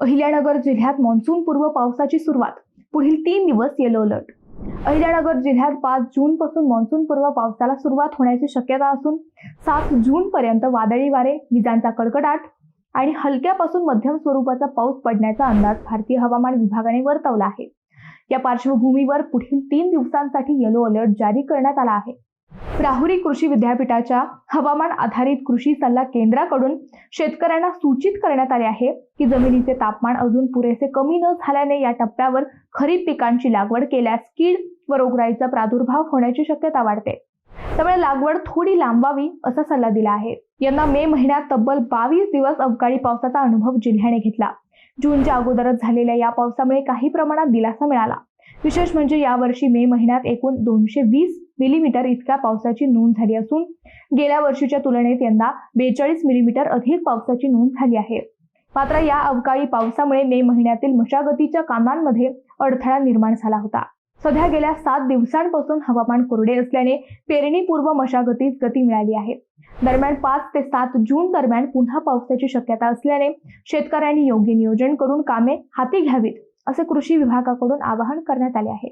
अहिल्यानगर जिल्ह्यात मान्सूनपूर्व पावसाची सुरुवात. पुढील तीन दिवस येलो अलर्ट अहिल्यानगर जिल्ह्यात पाच जून पासून मान्सूनपूर्व पावसाला सुरुवात होण्याची शक्यता असून सात जून पर्यंत वादळी वारे विजांचा कडकडाट आणि हलक्यापासून मध्यम स्वरूपाचा पाऊस पडण्याचा अंदाज भारतीय हवामान विभागाने वर्तवला आहे. या पार्श्वभूमीवर पुढील तीन दिवसांसाठी येलो अलर्ट जारी करण्यात आला आहे. राहुरी कृषी विद्यापीठाच्या हवामान आधारित कृषी सल्ला केंद्राकडून शेतकऱ्यांना सूचित करण्यात आले आहे की जमिनीचे तापमान अजून पुरेसे कमी न झाल्याने या टप्प्यावर खरीप पिकांची लागवड केल्यास कीड व रोगराईचा प्रादुर्भाव होण्याची शक्यता वाढते. त्यामुळे लागवड थोडी लांबावी असा सल्ला दिला आहे. यंदा मे महिन्यात तब्बल बावीस दिवस अवकाळी पावसाचा अनुभव जिल्ह्याने घेतला. जूनच्या अगोदरच झालेल्या या पावसामुळे काही प्रमाणात दिलासा मिळाला. विशेष म्हणजे यावर्षी मे महिन्यात एकूण दोनशे वीस मिलीमीटर इतक्या पावसाची नोंद झाली असून गेल्या वर्षीच्या तुलनेत यंदा बेचाळीस मिलीमीटर अधिक पावसाची नोंद झाली आहे. मात्र या अवकाळी पावसामुळे मे महिन्यातील मशागतीच्या कामांमध्ये अडथळा निर्माण झाला होता. सध्या गेल्या सात दिवसांपासून हवामान कोरडे असल्याने पेरणीपूर्व मशागतीस गती मिळाली आहे. दरम्यान पाच ते सात जून दरम्यान पुन्हा पावसाची शक्यता असल्याने शेतकऱ्यांनी योग्य नियोजन करून कामे हाती घ्यावीत असे कृषी विभागाकडून आवाहन करण्यात आले आहे.